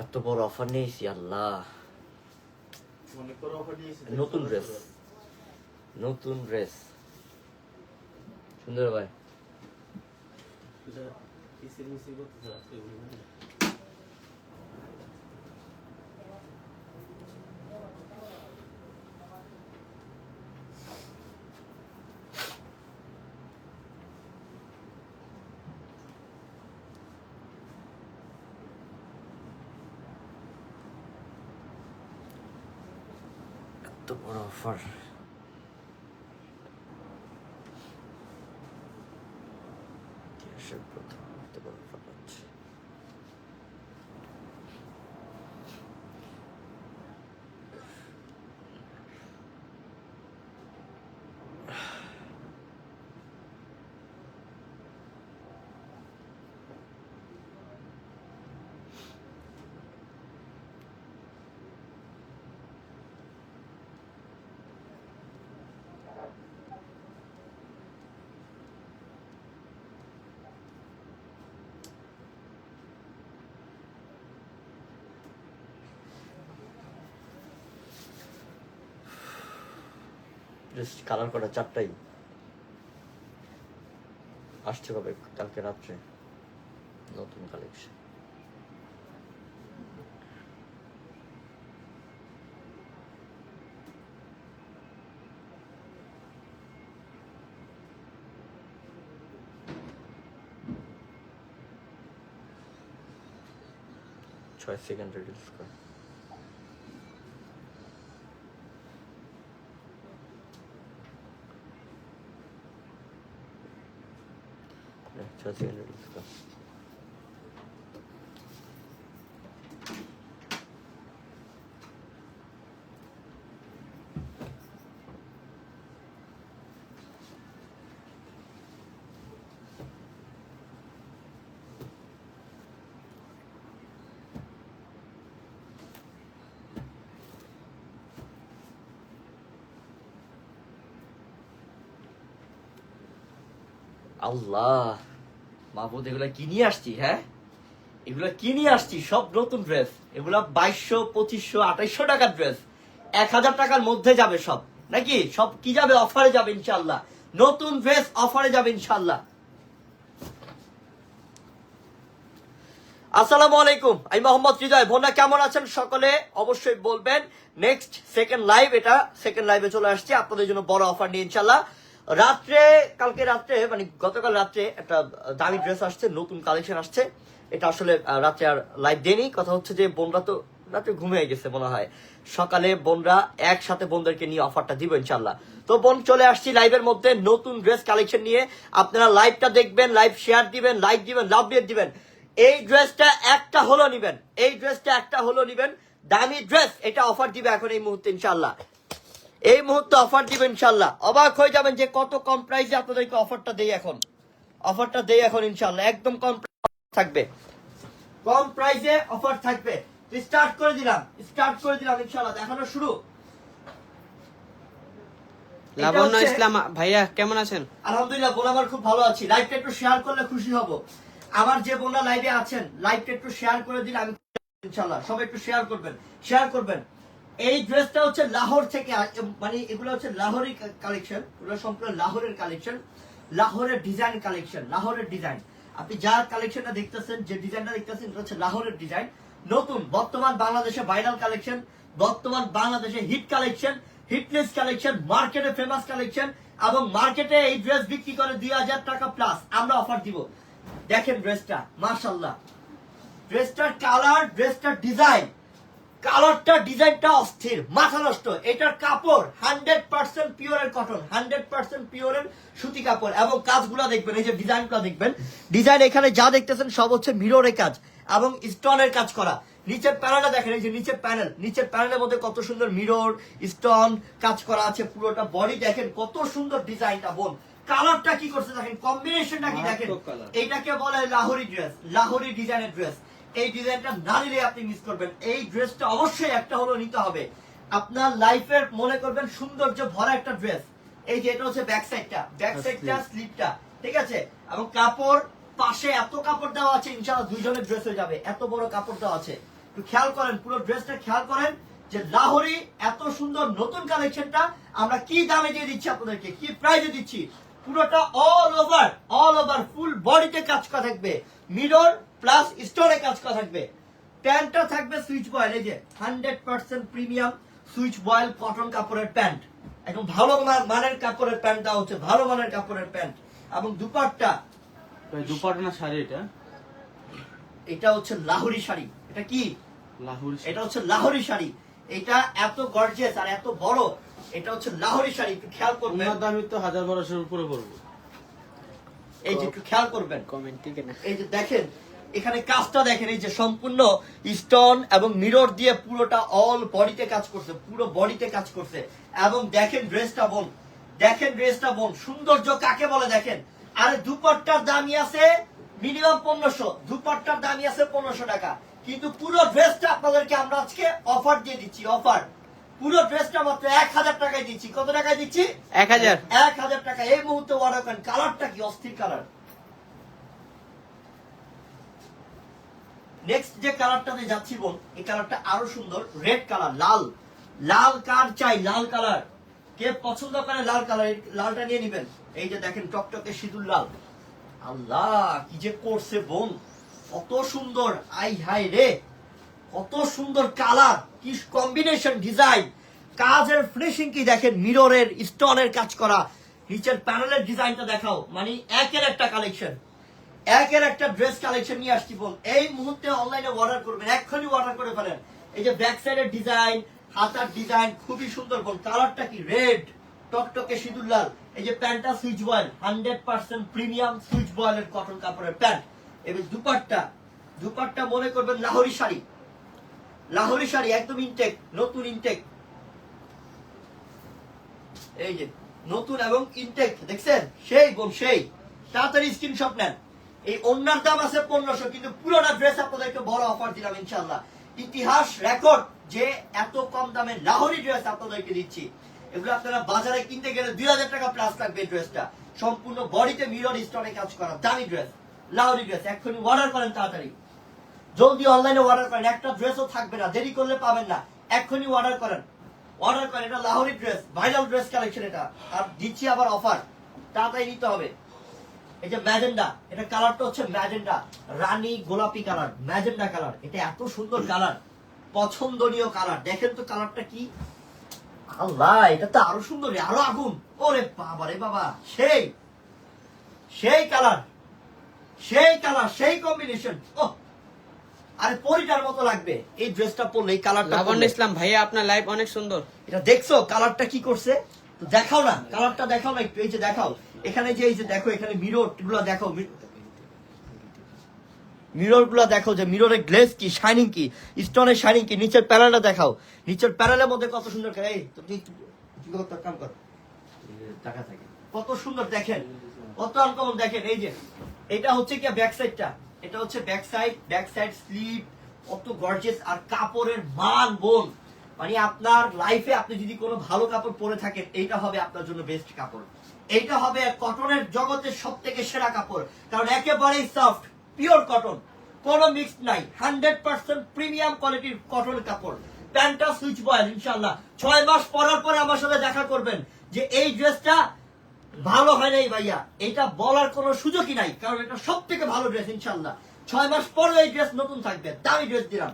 এত বড় অফার নিয়েছি আল্লাহ। নতুন ড্রেস নতুন ড্রেস সুন্দর ভাই এটা কিসের মিসিং করতেছে আজকে বুঝলেন না? এত বড় অফার প্রথম? বড় অফার পাচ্ছি। জাস্ট কালার করা চারটাই। আসছে কবে? কালকে রাত্রে। নতুন কালেকশন ছয় সেকেন্ড রিলিজ কর। 네, ছয় সেকেন্ড রিলিজ মাহবুদ এগুলা কি নিয়ে আসছি হ্যাঁ? এগুলা কি নিয়ে আসছি? সব নতুন ড্রেস এগুলা বাইশশো, পঁচিশশো, আঠাইশশো টাকার ড্রেস এক হাজার টাকার মধ্যে যাবে সব। নাকি? সব কি যাবে? অফারে যাবে ইনশাল্লাহ নতুন ড্রেস অফারে যাবে ইনশাল্লাহ আসসালামু আলাইকুম। আমি মোহাম্মদ হৃদয় বোনা কেমন আছেন সকলে? অবশ্যই বলবেন। নেক্সট সেকেন্ড লাইভ এটা। সেকেন্ড লাইভে চলে আসছি। আপনাদের জন্য বড় অফার নিয়ে ইনশাল্লাহ রাত্রে, কালকে রাত্রে মানে গতকাল রাত্রে একটা দামি ড্রেস আসছে, নতুন কালেকশন আসছে। এটা আসলে রাত্রে আর লাইভ দেয়নি কথা হচ্ছে যে, বোনরা তো রাত্রে ঘুমিয়ে গেছে মনে হয়। সকালে বোনরা একসাথে বোনদেরকে নিয়ে অফারটা দিব ইনশাল্লাহ তো বোন, চলে আসছি লাইভের মধ্যে নতুন ড্রেস কালেকশন নিয়ে। আপনারা লাইভটা দেখবেন লাইভ শেয়ার দিবেন লাইক দিবেন লাভ দিয়ে দিবেন। এই ড্রেসটা একটা হলো নিবেন। এই ড্রেসটা একটা হলো নিবেন। দামি ড্রেস এটা অফার দিবে এখন এই মুহূর্তে ইনশাল্লাহ এই মুহূর্তে অফার দিবে ইনশাল্লাহ অবাক হয়ে যাবেন যে কত কম প্রাইসে আপনাদেরকে অফারটা দেই এখন। অফারটা দেই এখন ইনশাল্লাহ একদম কম থাকবে। কম প্রাইসে অফার থাকবে। স্টার্ট করে দিলাম। স্টার্ট করে দিলাম ইনশাল্লাহ দেখানো শুরু। লাবণ্য ইসলাম ভাইয়া কেমন আছেন? আলহামদুলিল্লাহ বোন আমার খুব ভালো আছি। লাইভটা একটু শেয়ার করলে খুশি হব। আমার যে বোনরা লাইভে আছেন লাইভটা একটু শেয়ার করে দিলে আমি ইনশাল্লাহ সবাই একটু শেয়ার করবেন। শেয়ার করবেন। এই ড্রেসটা হচ্ছে লাহোর থেকে মানে এগুলো হচ্ছে লাহোরি কালেকশন। এগুলো সম্পূর্ণ লাহোরের কালেকশন। লাহোরের ডিজাইন কালেকশন, লাহোরের ডিজাইন। আপনি যা কালেকশনটা দেখতেছেন, যে ডিজাইনটা দেখতেছেন, এটা হচ্ছে লাহোরের ডিজাইন। নতুন, বর্তমান বাংলাদেশে ভাইরাল কালেকশন, বর্তমান বাংলাদেশে হিট কালেকশন হিটলেস কালেকশন, মার্কেটে ফেমাস কালেকশন, এবং মার্কেটে এই ড্রেস বিক্রি করে দুই হাজার টাকা প্লাস আমরা অফার দিব। দেখেন ড্রেসটা মার্শাল্লাহ ড্রেসটার কালার ড্রেসটার ডিজাইন কালারটা ডিজাইনটা অস্থির মাথা নষ্ট। এটার কাপড় হান্ড্রেড পার্সেন্ট পিওরের কটন হান্ড্রেড পার্সেন্ট পিওরের সুতি কাপড়। এবং কাজগুলো দেখবেন এই যে ডিজাইনগুলো দেখবেন ডিজাইন এখানে যা দেখতেছেন সব হচ্ছে মিররের কাজ এবং স্টোনের কাজ করা। নিচের প্যানেলটা দেখেন এই যে নিচের প্যানেল। নিচের প্যানেলের মধ্যে কত সুন্দর মিরর স্টোন কাজ করা আছে পুরোটা বডি দেখেন কত সুন্দর ডিজাইনটা বোন। কালারটা কি করছে দেখেন কম্বিনেশনটা কি দেখেন। এইটাকে বলে লাহোরি ড্রেস লাহোরি ডিজাইনের ড্রেস। এই ডিজাইনটা না নিলে আপনি মিস করবেন। এই ড্রেসটা অবশ্যই একটা হলো নিতে হবে। আপনার লাইফের মনে করবেন সৌন্দর্য ভরা একটা ড্রেস এই যে এটা হচ্ছে ব্যাক সাইডটা ব্যাক সাইডটা স্লিপটা ঠিক আছে? এবং কাপড় পাশে এত কাপড় দেওয়া আছে ইনশাআল্লাহ দুইজনের ড্রেস হয়ে যাবে। এত বড় কাপড় দেওয়া আছে। একটু খেয়াল করেন পুরো ড্রেসটা খেয়াল করেন যে লাহোরি এত সুন্দর নতুন কালেকশনটা আমরা কি দামে দিয়ে দিচ্ছি আপনাদেরকে কি প্রাইজে দিচ্ছি? পুরোটা all over all over full বডিতে কাজ করা থাকবে। মিরর প্লাস স্টোরে কাজ করা থাকবে। প্যান্টটা থাকবে সুইচ বয়েল এই যে hundred percent premium Swiss voile cotton কাপড়ের প্যান্ট। একদম ভালো মানের কাপড়ের প্যান্ট দেওয়া হচ্ছে ভালো মানের কাপড়ের প্যান্ট। এবং দুপাট্টা। দুপাটা না শাড়ি এটা? এটা হচ্ছে লাহোরি শাড়ি। এটা কি? লাহুরি এটা হচ্ছে লাহোরি শাড়ি। এটা এত গর্জিয়াস আর এত বড় এটা হচ্ছে লাহোরি শাড়ি। একটু খেয়াল করবেন। ওনার দামই তো হাজার বারোশোর উপরে পড়ব। এই যে একটু খেয়াল করবেন। কমেন্ট ঠিক না। এই যে দেখেন এখানে কাজটা দেখেন এই যে সম্পূর্ণ স্টোন এবং মিরর দিয়ে পুরোটা অল বডিতে কাজ করছে পুরো বডিতে কাজ করছে। এবং দেখেন ড্রেসটা বোন দেখেন ড্রেসটা বোন সৌন্দর্য কাকে বলে দেখেন? আরে দুপাট্টার দামই আছে মিনিমাম পনেরোশো দুপাট্টার দামই আছে পনেরোশো টাকা। কিন্তু পুরো ড্রেসটা আপনাদেরকে আমরা আজকে অফার দিয়ে দিচ্ছি অফার পুরো ড্রেসটা মাত্র এক হাজার টাকায় দিচ্ছি। কত টাকায় দিচ্ছি? এক হাজার। এক হাজার টাকা। এই মুহূর্তে অর্ডার করেন। কালারটা কি? অস্থির কালার নেক্সট যে কালারটাতে যাচ্ছি বোন এই কালারটা আরও সুন্দর রেড কালার লাল। লাল কার চাই? লাল কালার কে পছন্দ করে লাল কালার লালটা নিয়ে নিবেন। এই যে দেখেন, টকটকে সিঁদুর লাল। আল্লাহ, কি যে করছে বোন। কত সুন্দর। আই হাই রে। কত সুন্দর কালার কি কম্বিনেশন ডিজাইন কাজের ফিনিশিং কি দেখেন? মিররের স্টোনের কাজ করা। নিচের প্যানেলের ডিজাইনটা দেখাও। মানে একের একটা কালেকশন একের একটা ড্রেস কালেকশন নিয়ে আসছি বোন এই মুহূর্তে অনলাইনে অর্ডার করবেন, এক্ষুনি অর্ডার করে ফেলেন। এই যে ব্যাক সাইডের ডিজাইন হাতার ডিজাইন খুবই সুন্দর বোন কালারটা কি? রেড টকটকে সিঁদুর লাল। এই যে প্যান্টটা Swiss voile hundred percent premium Swiss বয়েলের cotton কাপড়ের প্যান্ট। এবার দুপাট্টা দুপাট্টা মনে করবেন লাহোরি শাড়ি। লাহোরি শাড়ি, একদম ইনটেক নতুন ইনটেক এই যে নতুন এবং ইনটেক দেখছেন? সেই বোন সেই। তাড়াতাড়ি স্ক্রিনশট নেন। এই অন্যার দাম আছে পনেরোশো, কিন্তু পুরোটা ড্রেস আপনাদেরকে বড় অফার দিলাম ইনশাল্লাহ ইতিহাস রেকর্ড যে এত কম দামে লাহোরি ড্রেস আপনাদেরকে দিচ্ছি। এগুলো আপনারা বাজারে কিনতে গেলে দুই হাজার টাকা প্লাস লাগবে ড্রেসটা সম্পূর্ণ বডিতে মিরর স্টোনে কাজ করা, দামি ড্রেস লাহোরি ড্রেস এক্ষুনি অর্ডার করেন তাড়াতাড়ি। জলদি অনলাইনে অর্ডার করেন, একটা ড্রেসও থাকবে না, দেরি করলে পাবেন না, এক্ষুনি অর্ডার করেন। অর্ডার করেন, এটা Lahori dress viral dress collection এটা। আর দিচ্ছি আবার অফার তাড়াতাড়ি নিতে হবে। এই যে ম্যাজেন্ডা এটা কালারটা হচ্ছে ম্যাজেন্ডা। রানী গোলাপি কালার ম্যাজেন্ডা কালার। এটা এত সুন্দর কালার পছন্দনীয় কালার। দেখেন তো কালারটা কি? আল্লাহ এটা তো আরও সুন্দর আরও আগুন। ওরে বাবা রে বাবা সেই সেই কালার সেই কালার সেই কম্বিনেশন ও আরে পরিটার মতো লাগবে। এই ড্রেসটা পরলে এই কালারটা লাবণ্য ইসলাম ভাইয়া আপনার লাইভ অনেক সুন্দর। এটা দেখছ কালারটা কি করছে? তো দেখাও না কালারটা দেখাও না একটু এই যে দেখাও। এখানে যে এই যে দেখো, এখানে মিররগুলো দেখো মিররগুলো দেখো যে মিররের গ্লেজ কি শাইনিং কি স্টোনের শাইনিং কি, নিচের প্যানেলটা দেখাও। নিচের প্যানেলের মধ্যে কত সুন্দর এই তুমি কাম কর। কত সুন্দর দেখেন, কত আনকমন দেখেন, এই যে, এটা হচ্ছে কি ব্যাক সাইডটা এটা হচ্ছে back side back side slip কত গর্জেস আর কাপড়ের মান, বোন। মানে আপনার লাইফে আপনি যদি কোনো ভালো কাপড় পরে থাকেন, এইটা হবে আপনার জন্য বেস্ট কাপড়। এইটা হবে কটনের জগতের সব থেকে সেরা কাপড়। কারণ একেবারেই সফট পিওর কটন কোনো মিক্স নাই হান্ড্রেড পার্সেন্ট প্রিমিয়াম কোয়ালিটির কটন কাপড়। প্যান্টটা সুইচ বয়েল ইনশাল্লাহ ছয় মাস পরার পরে আমার সাথে দেখা করবেন যে এই ড্রেসটা ভালো হয় নাই ভাইয়া। এটা বলার কোনো সুযোগই নাই, কারণ এটা সব থেকে ভালো ড্রেস ইনশাল্লাহ ছয় মাস পরে এই ড্রেস নতুন থাকবে, দামি ড্রেস দিলাম।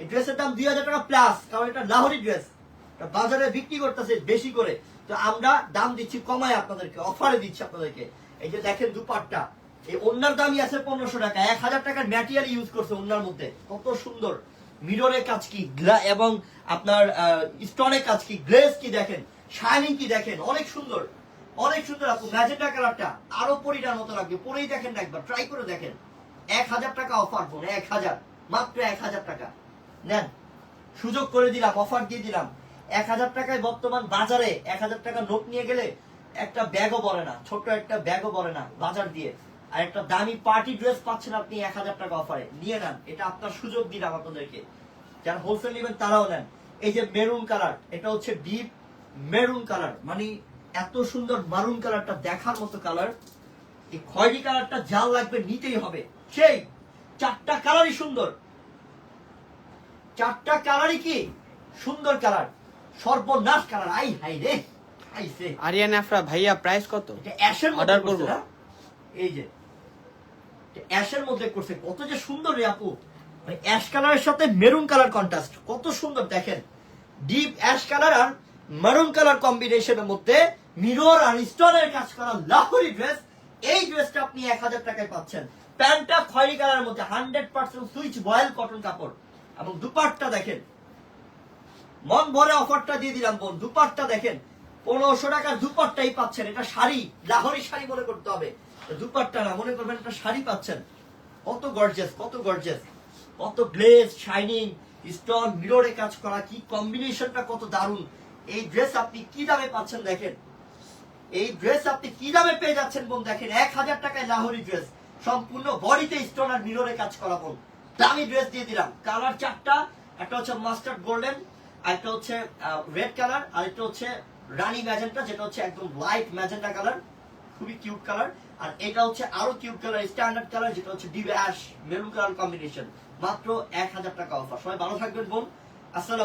এই ড্রেসের দাম দুই হাজার টাকা প্লাস কারণ এটা লাহোরি ড্রেস বাজারে বিক্রি করতেছে বেশি করে। তো আমরা দাম দিচ্ছি কমায় আপনাদেরকে অফারে দিচ্ছি আপনাদেরকে। এই যে দেখেন দুপাট্টা, এই অন্যার দামই আছে পনেরোশো টাকা, এক হাজার টাকার ম্যাটেরিয়াল ইউজ করছে অন্যার মধ্যে। কত সুন্দর। মিররের কাজ কি? এবং আপনার স্টোনের কাজ কি? গ্লেজ কি দেখেন? শাইনিং কি দেখেন? অনেক সুন্দর। অনেক সুন্দর আপু ম্যাজেন্টা কালারটা আরও পরিটার মতো লাগবে। পরেই দেখেন একবার ট্রাই করে দেখেন। এক হাজার টাকা অফার ফোন এক হাজার, মাত্র এক হাজার টাকা। নেন, সুযোগ করে দিলাম অফার দিয়ে দিলাম। এক হাজার টাকায় বর্তমান বাজারে এক হাজার টাকা নোট নিয়ে গেলে একটা ব্যাগও বলে না, ছোট্ট একটা ব্যাগও বলে না বাজার দিয়ে। আর একটা দামি পার্টি ড্রেস পাচ্ছেন আপনি এক হাজার টাকা অফারে নিয়ে নেন, এটা আপনার সুযোগ দিলাম আপনাদেরকে। যারা হোলসেল নেবেন তারাও নেন। এই যে মেরুন কালার এটা হচ্ছে ডিপ মেরুন কালার মানে এত সুন্দর মারুন কালারটা দেখার মতো কালার এই খয়েরি কালারটা জাল লাগবে নিতেই হবে। সেই চারটা কালারই সুন্দর। চারটা কালারই কি? সুন্দর কালার সর্বনাশ কালার আই হাই রে আইছে আরিয়ান আফরা ভাইয়া প্রাইস কত? অ্যাশের Order করছে এই যে অ্যাশের মধ্যে করছে। কত যে সুন্দর রে আপু। অ্যাশ কালারের সাথে মেরুন কালার কন্ট্রাস্ট কত সুন্দর দেখেন। ডিপ অ্যাশ কালার আর মেরুন কালার কম্বিনেশনের মধ্যে মিরর আর স্টোনের কাজ করা লাহোরি ড্রেস এই ড্রেসটা আপনি এক হাজার টাকায় পাচ্ছেন। প্যান্টটা খয়েরি কালারের মধ্যে hundred percent Swiss voile cotton কাপড়। এবং দুপাটটা দেখেন মন ভরে অফারটা দিয়ে দিলাম বোন দুপাটটা দেখেন, পনেরোশো টাকার দুপাট্টাই পাচ্ছেন, এটা শাড়ি, লাহোরি শাড়ি মনে করতে হবে। দুপাট্টা না, মনে করবেন একটা শাড়ি পাচ্ছেন। কত গর্জেস কত গর্জেস কত গ্লেজ শাইনিং স্টোন মিররে কাজ করা, কি কম্বিনেশনটা কত দারুণ। এই ড্রেস আপনি কি দামে পাচ্ছেন দেখেন? এই ড্রেস আপনি কি দামে পেয়ে যাচ্ছেন বোন দেখেন, এক হাজার টাকায় লাহোরি ড্রেস সম্পূর্ণ বডিতে স্টোন আর মিররে কাজ করা বোন দামি ড্রেস দিয়ে দিলাম। কালার চারটা একটা হচ্ছে মাস্টার্ড গোল্ডেন একটা হচ্ছে রেড কালার আর একটা হচ্ছে রানি ম্যাজেন্টা, যেটা হচ্ছে একদম লাইট ম্যাজেন্টা কালার খুবই কিউট কালার আর এটা হচ্ছে আরও কিউট কালার স্ট্যান্ডার্ড কালার যেটা হচ্ছে ডিভ্যাশ মেরুন কালার কম্বিনেশন মাত্র এক হাজার টাকা অফার সবাই ভালো থাকবেন, বোন। আসসালাম